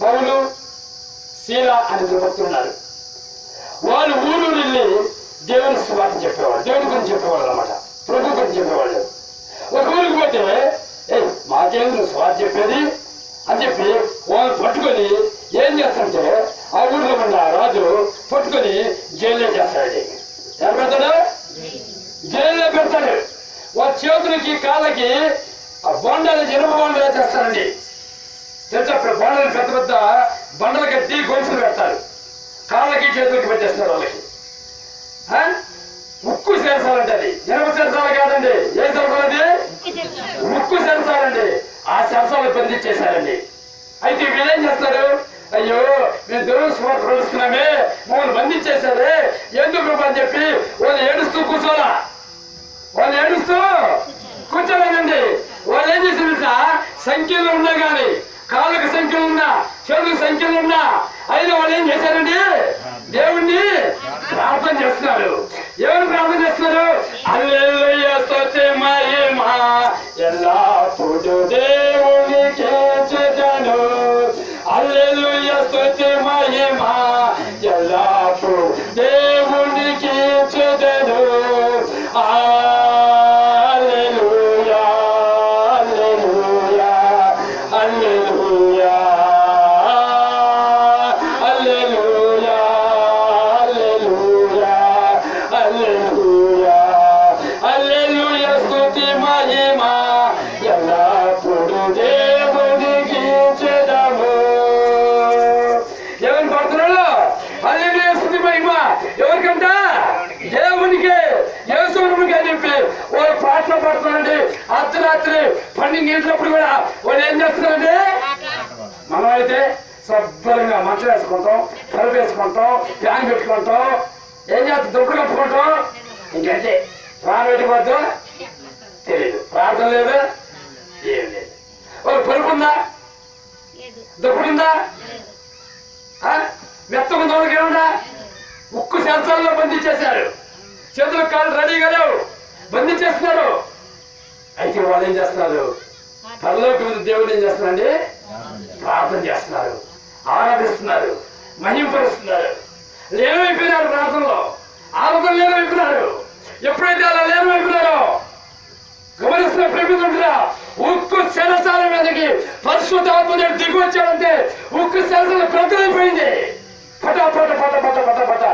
పౌలు శీల అని ఇద్దరు వాళ్ళు ఊరు వెళ్ళి దేవుని సువార్త చెప్పేవాళ్ళు దేవుని గురించి చెప్పేవాళ్ళు అనమాట ప్రభు గురించి చెప్పేవాళ్ళు ఒక ఊరికి పోతే ఏ మాకేం నువ్వు సువార్త చెప్పేది? అని చెప్పి వాళ్ళు పట్టుకొని ఏం చేస్తుంటే ఆ ఊర్లో ఉన్న రాజు పట్టుకొని జైల్లో చేస్తాడండి. ఎవరు పెడతాడు? జైల్లో పెడతాడు. వాళ్ళ చేతులకి కాళ్ళకి ఆ బొండాలు జనప బొండాలు చేస్తారండి వాళ్ళని పెద్ద పెద్ద బండలు కట్టి గొలుసులు పెడతారు కాళ్ళకి చేతులకి పెట్టేస్తారు వాళ్ళకి. ఉక్కు సెరసాలంటే అది. ఇనుప సెరసాలు కాదండి. ఏ సెరసాలు ఉక్కు సెరసాలండి ఆ సెరసాలు బంధించేశారండి అయితే వీళ్ళేం చేస్తారు? అయ్యో మేము దేవుని స్వార్థ ప్రవేశిస్తున్నామే మమ్మల్ని బంధించేశారే. ఎందుకు అని చెప్పి వాళ్ళు ఏడుస్తూ కూర్చోలా వాళ్ళు ఏడుస్తూ కూర్చోలేదండి. వాళ్ళు ఏం చేశారు సంఖ్యలో ఉన్నా కానీ సంఖ్యలు ఉన్నా చేతులకు సంఖ్యలు ఉన్నా. అయినా వాళ్ళు ఏం చేశారండి దేవుణ్ణి ప్రార్థన చేస్తున్నారు. ఎవరు ప్రార్థన చేస్తున్నారు? అల్లెల్లయ్య స్తుతి మహిమా ఎల్లప్పుడు దేవునికి చేతను అల్లెల్లయ్య స్తుతి వాళ్ళు పాటలు పడుతున్నారండి అర్ధరాత్రి పన్నెండు గంటలప్పుడు కూడా వాళ్ళు ఏం చేస్తున్నారండి? మనం అయితే సబ్బరంగా మంచం వేసుకుంటాం తలుపు వేసుకుంటాం ఫ్యాన్ పెట్టుకుంటాం ఏం చేస్తాం? దుప్పుడు కప్పుకుంటాం? ఇంకంటే ఫ్యాన్ పెట్టుకోవద్దు తెలియదు ప్రార్థన లేదు? ఏం లేదు. ఒక పరుపు ఉందా? దుప్పుడు ఉందా? ఆ? ఉక్కు సెన్సార్లో బంధించేశారు. చేతులు కాళ్ళు రెడీగా లేవు. బంధించేస్తున్నారు అయితే వాళ్ళు ఏం చేస్తున్నారు? పరలోకి దేవుడు ఏం చేస్తున్నారండి ప్రార్థన చేస్తున్నారు. ఆరాధిస్తున్నారు. మహింపరుస్తున్నారు. లేనమైపోయినారు ప్రార్థనలో ఆరాధన లేనమైపోయినారు ఎప్పుడైతే అలా లేనమైపోయినారో గమనిస్తున్న ప్రభుత్వం ఉక్కు శరసాల మీదకి పరిశుద్ధ ఆత్మదేవుడు దిగి వచ్చాడంటే ఉక్కు శరసాల బ్రతలైపోయింది పట పట పట పట పట పట.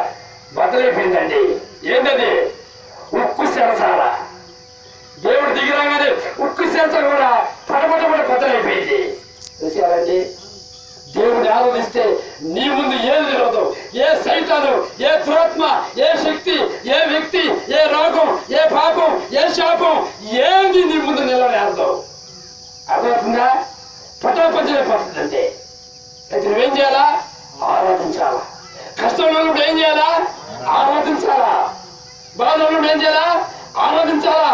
బదలైపోయిందండి ఏంటది? ఉక్కు శరసాల. దేవుడు దిగిరాగానే ఉక్కు శరసాల కూడా పట కూడా పట చూసారండి దేవుని ఆరాధిస్తే నీ ముందు ఏం నిలవదు ఏ సైతాను ఏ దురాత్మ ఏ శక్తి ఏ వ్యక్తి ఏ రోగం ఏ పాపం ఏ శాపం ఏంది నీ ముందు నిలవలేదు అర్థమవుతుందా? పట్టపంచలైపోతుంది అంతే అయితే నువ్వేం చేయాలా? ఆరాధించాలా. కష్టంలో ఏం చేయాలా? ఆరాధించాలా. బాధలో ఉన్నప్పుడు ఏం చేయాలా? ఆరాధించాలా?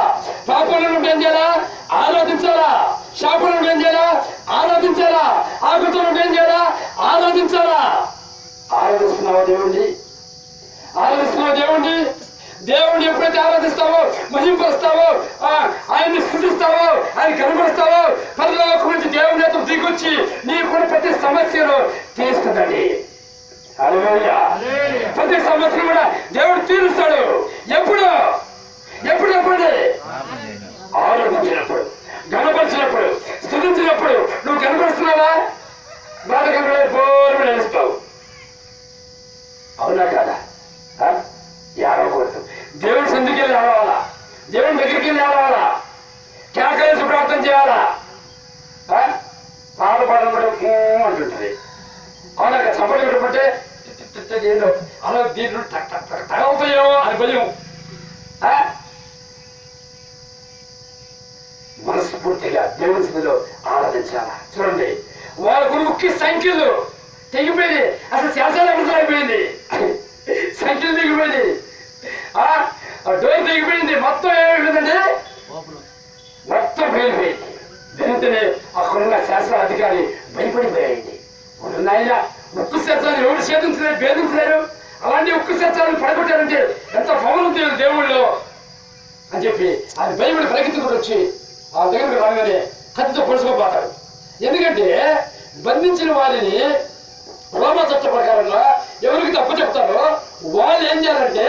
పాపంలో ఉన్నప్పుడు ఏం చేయాలా? ఆరాధించాలా? శాపంలో ఉన్నప్పుడు ఏం చేయాలా? ఆరాధించాలా? ఆకుతో ఉన్నప్పుడు ఏం చేయాలా? ఆరాధించాలా? ఆరాధిస్తున్నావా దేవుణ్ణి? ఆరాధిస్తున్నావు దేవుణ్ణి? దేవుణ్ణి ఎప్పుడైతే ఆరాధిస్తావో మహింపరుస్తావో ఆయన్ని స్థుతిస్తావో ఆయన కనబరుస్తావో పరలోకం నుంచి దేవుని నేత దిగొచ్చి నీకున్న ప్రతి సమస్యను తీస్తుందండి హల్లెలూయా. ప్రతి సమస్యను కూడా దేవుడు తీరుస్తాడు. ఎప్పుడు? ఎప్పుడు ఆరోగించినప్పుడు గణపరిచినప్పుడు స్థుతించినప్పుడు నువ్వు కనపరుస్తున్నావా? బాధ కనపడే బోరు అవునా కాదా? ఏడవకూడదు. దేవుడి సంధికి వెళ్ళి ఏడవాలా దేవుని దగ్గరికి వెళ్ళి ఏడవాలా కేకలేసి ప్రార్థన చేయాలా? ఆ? పాట పాడడం కూడా ఊ అవునా కదా? చప్పట్లు కొట్టుకుంటే ఏందో అలా దీంట్లో టక్ టక్ టక్ అని భయం ఆ? మనస్ఫూర్తిగా దేవుని సన్నిధిలో ఆరాధించాలా? చూడండి. వాళ్ళకు ముఖ్య సంఖ్యలు తెగిపోయింది. అసలు శాసన అయిపోయింది సంఖ్యలు తెగిపోయింది. ఆ డోర్ తెగిపోయింది. మొత్తం ఏమైపోయిందండి మొత్తం పేలిపోయింది వెంటనే అక్కడున్న శాసన అధికారి భయపడిపోయాయండి. ఉన్నాయినా ఉక్కు శాస్త్రాన్ని ఎవరు ఛేదించలేరు భేదించలేరు? అలాంటి ఉక్కు శాస్త్రాన్ని పడగొట్టారంటే ఎంత పవన్ ఉంది దేవుళ్ళు అని చెప్పి ఆయన భయపడి పరిగెత్తుకుని వచ్చి వారిని కత్తితో పొడుచుకోపోతాడు ఎందుకంటే బంధించిన వారిని రోమ చట్ట ప్రకారంగా ఎవరికి తప్పు చెప్తారో వాళ్ళు ఏం చేయాలంటే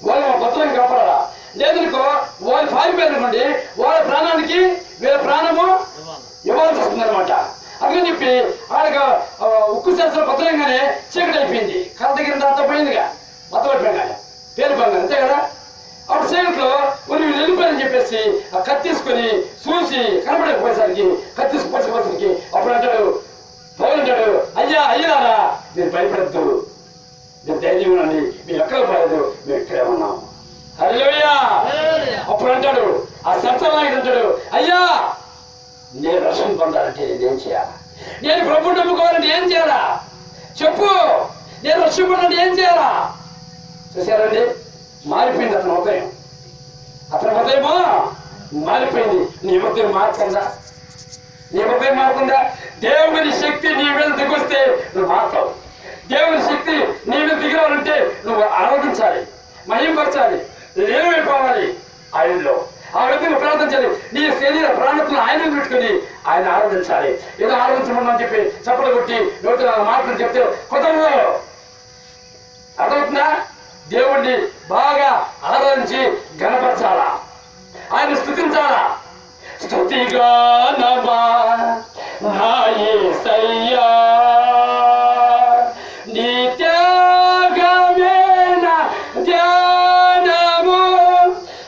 వాళ్ళు మా భద్రాన్ని కాపాడాలా? లేదనుకో వాళ్ళు పారిపోయారనుకోండి వాళ్ళ ప్రాణానికి వీళ్ళ ప్రాణము ఇవ్వాల్సి వస్తుందనమాట అందుకని చెప్పి ఆడక ఉక్కు శాస్త్రం భద్రంగానే చీకటి అయిపోయింది కళ్ళ దగ్గర దాంతో పోయిందిగా మొత్తం అయిపోయినా పేరు పని అంతే కదా అప్పుడు చీకట్లో కొన్ని వీళ్ళు వెళ్ళిపోయారని చెప్పేసి తీసుకొని చూసి కనబడకపోయేసరికి కత్తి తీసుకుపోయేసరికి అప్పుడు అంటాడు పౌరు అంటాడు అయ్యా అయ్యారా మీరు భయపడద్దు. మీరు ధైర్యం ఉండండి. మీరు ఎక్కడ పోలేదు. మీరు ఇక్కడే ఉన్నాం. హల్లెలూయా. అప్పుడు అంటాడు ఆ సత్సనాయకుడు అంటాడు అయ్యా నేను రక్షణ పొందాలంటే నేనేం చేయాలా? నేను ప్రభు నమ్ముకోవాలంటే ఏం చేయాలా? చెప్పు నేను రక్షణ పొందాలంటే ఏం చేయాలా? చూసారండి మారిపోయింది అతని హృదయం. అతని హృదయమో? మారిపోయింది. నీ హృదయం మార్చందా నీ హృదయం మారుతుందా దేవుని శక్తి నీ మీద దిగొస్తే నువ్వు మారుతావు. దేవుని శక్తి నీ మీద దిగరాలంటే నువ్వు ఆరాధించాలి మహింపరచాలి లేనమైపోవాలి ఆయనలో. ఆ వ్యక్తిని ప్రార్థించాలి నీ శరీర ప్రాణతులను ఆయన పెట్టుకుని ఆయన ఆరాధించాలి. ఏదో ఆరాధించమని చెప్పి చప్పలు కొట్టి నూతన మాటలు చెప్తే కుదరదు. అర్థమవుతుందా? దేవుణ్ణి బాగా ఆరాధించి గణపరచాలా ఆయన 부르자라 스티가 남아 나의 사이야. 네 니 떼가메나 떼나무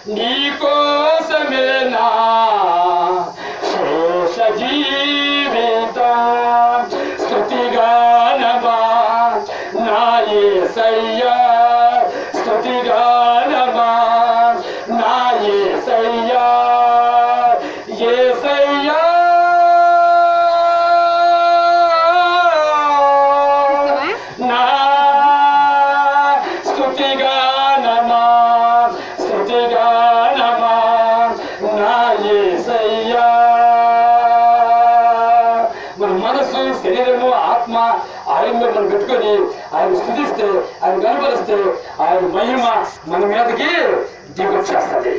니 네 꼬사메나 세사지. ఆత్మ ఆయన మీద మనం పెట్టుకొని ఆయన స్థుతిస్తే ఆయన కనపరిస్తే ఆయన మహిమ మన మీదకి దిగొచ్చేస్తుంది